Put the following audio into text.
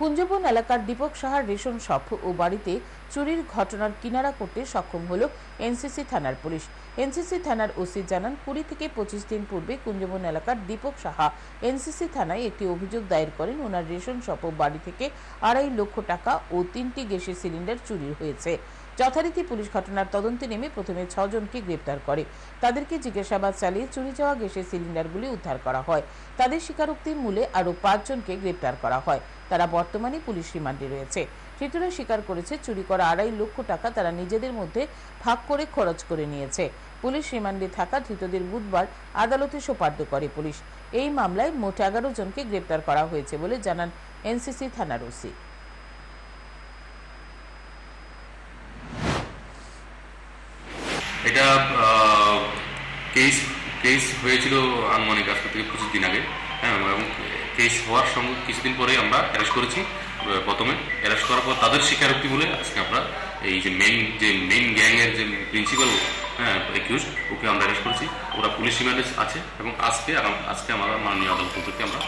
কুঞ্জবন এলাকার দীপক সাহার ration shop ও বাড়িতে চুরির ঘটনার কিনারা করতে সক্ষম হল এনসিসি থানার পুলিশ। এনসিসি থানার ওসি জানান, কুড়ি থেকে পঁচিশ দিন পূর্বে কুঞ্জবন এলাকার দীপক সাহা এনসিসি থানায় একটি অভিযোগ দায়ের করেন, ওনার রেশন শপ ও বাড়ি থেকে আড়াই লক্ষ টাকা ও তিনটি গ্যাসের সিলিন্ডার চুরি হয়েছে। যথারীতি পুলিশ ঘটনার তদন্তে নেমে প্রথমে ছজনকে গ্রেপ্তার করে। তাদেরকে জিজ্ঞাসাবাদ চালিয়ে চুরি যাওয়া গ্যাসের সিলিন্ডারগুলি উদ্ধার করা হয়। তাদের স্বীকারোক্তির মূলে আরও পাঁচজনকে গ্রেপ্তার করা হয়। তারা বর্তমানে পুলিশ রিমান্ডে রয়েছে। ধৃতরা স্বীকার করেছে, চুরি করা আড়াই লক্ষ টাকা তারা নিজেদের মধ্যে ভাগ করে খরচ করে নিয়েছে। পুলিশ রিমান্ডে থাকা ধৃতদের বুধবার আদালতে সোপার্দ করে পুলিশ। এই মামলায় মোট এগারো জনকে গ্রেপ্তার করা হয়েছে বলে জানান এনসিসি থানার ওসি। এটা কেস কেস হয়েছিল আনুমানিক আজকে থেকে পঁচিশ দিন আগে হ্যাঁ এবং কেস হওয়ার সঙ্গে কিছুদিন পরে আমরা অ্যারেস্ট করেছি প্রথমে। অ্যারেস্ট করার পর তাদের স্বীকারোক্তি বলে আজকে আমরা এই যে মেইন যে মেইন গ্যাংয়ের যে প্রিন্সিপাল হ্যাঁ ওকে আমরা অ্যারেস্ট করেছি। ওরা পুলিশ রিমান্ডে আছে এবং আজকে আজকে আমরা মাননীয় আদালত থেকে আমরা